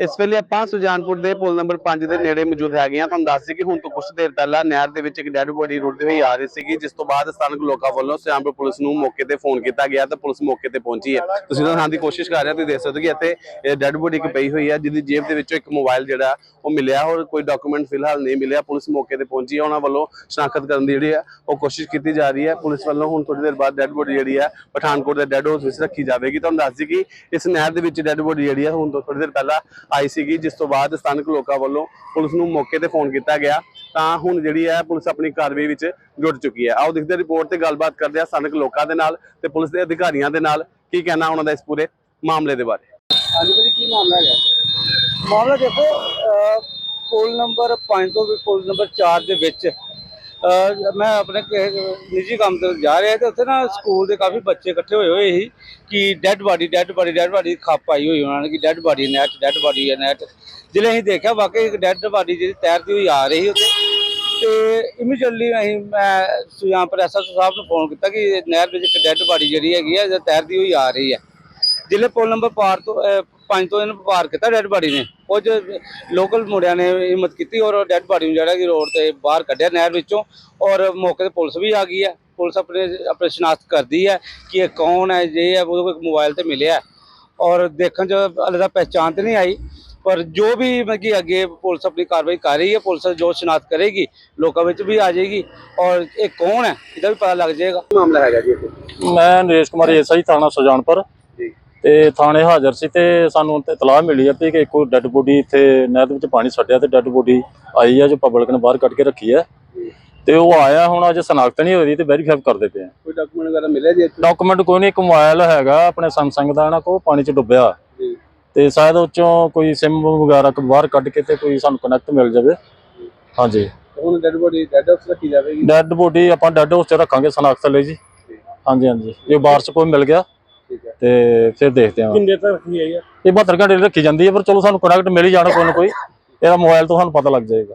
ਇਸ ਵੇਲੇ ਆਪਾਂ ਸੁਜਾਨਪੁਰ ਦੇ ਪੁਲ ਨੰਬਰ 5 ਦੇ ਨੇੜੇ ਮੌਜੂਦ ਹੈਗੇ ਆ ਤੁਹਾਨੂੰ ਦੱਸ ਦਈਏ ਕਿ ਹੁਣ ਤੋਂ ਕੁਝ ਦੇਰ ਪਹਿਲਾਂ ਨਹਿਰ ਦੇ ਵਿੱਚ ਇੱਕ ਡੈਡ ਬੋਡੀ ਰੁੜਦੀ ਹੋਈ ਆ ਰਹੀ ਸੀਗੀ, ਜਿਸ ਤੋਂ ਬਾਅਦ ਸਥਾਨਕ ਲੋਕਾਂ ਵੱਲੋਂ ਸੁਜਾਨਪੁਰ ਪੁਲਿਸ ਨੂੰ ਮੌਕੇ ਤੇ ਫੋਨ ਕੀਤਾ ਗਿਆ ਤੇ ਪੁਲਿਸ ਮੌਕੇ ਤੇ ਪਹੁੰਚੀ ਹੈ। ਤੁਸੀਂ ਤਾਂ ਦੀ ਕੋਸ਼ਿਸ਼ ਕਰ ਰਹੇ ਹੋ, ਤੁਸੀਂ ਦੇਖ ਸਕਦੇ ਹੋ ਕਿ ਇੱਥੇ ਡੈਡ ਬੋਡੀ ਇੱਕ ਪਈ ਹੋਈ ਹੈ ਜਿਹਦੀ ਜੇਬ ਦੇ ਵਿੱਚੋਂ ਇੱਕ ਮੋਬਾਈਲ ਜਿਹੜਾ, ਉਹ ਮਿਲਿਆ ਹੋਰ ਕੋਈ ਡਾਕੂਮੈਂਟ ਫਿਲਹਾਲ ਨਹੀਂ ਮਿਲਿਆ। ਪੁਲਿਸ ਮੌਕੇ ਤੇ ਪਹੁੰਚੀ ਹੈ, ਉਹਨਾਂ ਵੱਲੋਂ ਸ਼ਨਾਖਤ ਕਰਨ ਦੀ ਜਿਹੜੀ ਹੈ ਉਹ ਕੋਸ਼ਿਸ਼ ਕੀਤੀ ਜਾ ਰਹੀ ਹੈ। ਪੁਲਿਸ ਵੱਲੋਂ ਹੁਣ ਥੋੜੀ ਦੇਰ ਬਾਅਦ ਡੈਡ ਬੋਡੀ ਜਿਹੜੀ ਹੈ ਪਠਾਨਕੋਟ ਦੇ ਡੈਡ ਹਾਊਸ ਵਿੱਚ ਰੱਖੀ ਜਾਵੇਗੀ। ਤੁਹਾਨੂੰ ਦੱਸ ਦਈਏ ਕਿ ਇਸ ਨਹਿਰ ਦੇ ਵਿੱਚ ਡੈਡ ਬੋਡੀ ਜਿਹੜੀ ਹੈ ਹੁਣ ਤੋਂ ਥੋੜੀ ਦੇਰ ਪਹਿਲਾਂ ਆਈ ਸੀਗੀ ਜਿਸ ਤੋਂ ਬਾਅਦ ਸਥਾਨਕ ਲੋਕਾਂ ਵੱਲੋਂ ਪੁਲਿਸ ਨੂੰ ਮੌਕੇ ਤੇ ਫੋਨ ਕੀਤਾ ਗਿਆ ਤਾਂ ਹੁਣ ਜਿਹੜੀ ਹੈ ਪੁਲਿਸ ਆਪਣੀ ਕਾਰਵਾਈ ਵਿੱਚ ਜੁੜ ਚੁੱਕੀ ਹੈ। ਆਓ ਦੇਖਦੇ ਰਿਪੋਰਟ ਤੇ ਗੱਲਬਾਤ ਕਰਦੇ ਆ ਸਥਾਨਕ ਲੋਕਾਂ ਦੇ ਨਾਲ ਤੇ ਪੁਲਿਸ ਦੇ ਅਧਿਕਾਰੀਆਂ ਦੇ ਨਾਲ ਕੀ ਕਹਿਣਾ ਉਹਨਾਂ ਦਾ ਇਸ ਪੂਰੇ ਮਾਮਲੇ ਦੇ ਬਾਰੇ। ਹਾਂਜੀ ਭਾਜੀ ਕੀ ਮਾਮਲਾ ਹੈਗਾ? ਮਾਮਲਾ ਦੇਖੋ ਅਹ, ਪੁਲ ਨੰਬਰ 5 ਤੋਂ ਵੀ ਨੰਬਰ 4 ਦੇ ਵਿੱਚ ਮੈਂ ਆਪਣੇ ਨਿੱਜੀ ਕੰਮ ਤੇ ਜਾ ਰਿਹਾ ਤੇ ਉੱਥੇ ਨਾ ਸਕੂਲ ਦੇ ਕਾਫੀ ਬੱਚੇ ਇਕੱਠੇ ਹੋਏ ਹੋਏ ਸੀ ਕਿ dead body dead body dead body ਖੱਪ ਪਾਈ ਹੋਈ ਉਹਨਾਂ ਨੇ ਕਿ ਡੈੱਡ ਬਾਡੀ ਨੈਟ ਡੈੱਡ ਬਾਡੀ ਹੈ ਨੈਟ ਜਿਹੜੇ ਅਸੀਂ ਦੇਖਿਆ, ਵਾਕਈ ਇੱਕ ਡੈੱਡ ਬਾਡੀ ਜਿਹੜੀ ਤੈਰਦੀ ਹੋਈ ਆ ਰਹੀ ਉੱਥੇ। ਤੇ ਇਮੀਡੀਏਟਲੀ ਅਸੀਂ, ਮੈਂ ਸੁਜਾਨਪੁਰ ਐਸਐਸ ਸਾਹਿਬ ਨੂੰ ਫੋਨ ਕੀਤਾ ਕਿ ਨਹਿਰ ਵਿੱਚ ਇੱਕ ਡੈੱਡ ਬਾਡੀ ਜਿਹੜੀ ਹੈਗੀ ਹੈ ਤੈਰਦੀ ਹੋਈ ਆ ਰਹੀ ਹੈ ਜ਼ਿਲ੍ਹੇ ਪੁਲ ਨੰਬਰ ਪਾਰ ਤੋਂ ਪੰਜ ਤੋਂ ਇਹਨੂੰ ਪਾਰ ਕੀਤਾ ਡੈਡ ਬਾਡੀ ਨੇ। ਕੁਝ ਲੋਕਲ ਮੁੰਡਿਆਂ ਨੇ ਹਿੰਮਤ ਕੀਤੀ ਔਰ ਡੈਡ ਬਾਡੀ ਨੂੰ ਜਿਹੜਾ ਕਿ ਰੋਡ ਤੇ ਬਾਹਰ ਕੱਢਿਆ ਨਹਿਰ ਵਿੱਚੋਂ ਔਰ ਮੌਕੇ ਤੇ ਪੁਲਿਸ ਵੀ ਆ ਗਈ ਹੈ। ਪੁਲਿਸ ਆਪਣੇ ਆਪਣੇ ਸ਼ਨਾਖਤ ਕਰਦੀ ਹੈ ਕਿ ਇਹ ਕੌਣ ਹੈ ਜੇ ਹੈ ਉਹਦੇ ਕੋਲ ਮੋਬਾਈਲ ਤੇ ਮਿਲਿਆ। ਔਰ ਦੇਖਣ ਚ ਹਾਲੇ ਤਾਂ ਪਹਿਚਾਣ ਤੇ ਨਹੀਂ ਆਈ ਪਰ ਜੋ ਵੀ ਮਤਲਬ ਕਿ ਅੱਗੇ ਪੁਲਿਸ ਆਪਣੀ ਕਾਰਵਾਈ ਕਰ ਰਹੀ ਹੈ ਪੁਲਿਸ ਜੋ ਸ਼ਨਾਖਤ ਕਰੇਗੀ ਲੋਕਾਂ ਵਿੱਚ ਵੀ ਆ ਜਾਏਗੀ ਔਰ ਇਹ ਕੌਣ ਹੈ ਇਹਦਾ ਵੀ ਪਤਾ ਲੱਗ ਜਾਏਗਾ। ਮਾਮਲਾ ਹੈਗਾ ਜੀ ਮੈਂ ਨਰੇਸ਼ ਕੁਮਾਰ ਐਸਆਈ ਥਾਣਾ ਸੁਜਾਨਪੁਰ। ਤੇ ਥਾਣੇ ਹਾਜ਼ਰ ਸੀ ਤੇ ਸਾਨੂੰ ਤੇ ਇਤਲਾਹ ਮਿਲੀ ਹੈ ਵੀ ਕਿ ਇੱਕ ਡੈੱਡ ਬੋਡੀ ਇੱਥੇ ਨਹਿਰ ਦੇ ਵਿੱਚ ਪਾਣੀ ਛੱਡਿਆ ਤੇ ਡੈੱਡ ਬੋਡੀ ਆਈ ਹੈ ਜੋ ਪਬਲਿਕ ਨੇ ਬਾਹਰ ਕੱਢ ਕੇ ਰੱਖੀ ਹੈ ਤੇ ਉਹ ਆਇਆ ਹੁਣ ਅਜੇ ਸਨਾਖਤ ਨਹੀਂ ਹੋ ਰਹੀ ਤੇ ਵੈਰੀਫਾਈ ਕਰਦੇ ਪਏ ਆ। ਕੋਈ ਡਾਕੂਮੈਂਟ ਵਗੈਰਾ ਮਿਲਿਆ ਜੀ? ਡਾਕੂਮੈਂਟ ਕੋਈ ਨਹੀਂ ਇੱਕ ਮੋਬਾਈਲ ਹੈਗਾ ਆਪਣੇ ਸੈਮਸੰਗ ਦਾ ਨਾ ਕੋ ਪਾਣੀ 'ਚ ਡੁੱਬਿਆ। ਤੇ ਸ਼ਾਇਦ ਉਹ ਚੋਂ ਕੋਈ ਸਿਮ ਵਗੈਰਾ ਕੋ ਬਾਹਰ ਕੱਢ ਕੇ ਤੇ ਕੋਈ ਸਾਨੂੰ ਕਨੈਕਟ ਮਿਲ ਜਾਵੇ। ਹਾਂਜੀ। ਹੁਣ ਡੈਡ ਬੋਡੀ ਡੈਡ ਹਾਊਸ ਰੱਖੀ ਜਾਵੇਗੀ? ਡੈੱਡ ਬੋਡੀ ਆਪਾਂ ਡੈੱਡ ਹਾਊਸ 'ਚ ਰੱਖਾਂਗੇ ਸਨਾਖਤ ਲਈ ਜੀ। ਹਾਂਜੀ ਹਾਂਜੀ। ਬਾਹਰ 'ਚ ਕੋਈ ਮਿਲ ਗਿਆ ਤੇ ਫਿਰ ਦੇਖਦੇ ਹਾਂ। ਕਿੰਨੇ ਤੱਕ ਰੱਖੀ ਹੈ ਇਹ 72 ਘੰਟੇ ਰੱਖੀ ਜਾਂਦੀ ਹੈ ਪਰ ਚਲੋ ਸਾਨੂੰ ਕਨੈਕਟ ਮਿਲ ਹੀ ਜਾਣਾ ਕੋਈ ਨਾ ਕੋਈ। ਇਹਦਾ ਮੋਬਾਈਲ ਤੋਂ ਸਾਨੂੰ ਪਤਾ ਲੱਗ ਜਾਏਗਾ।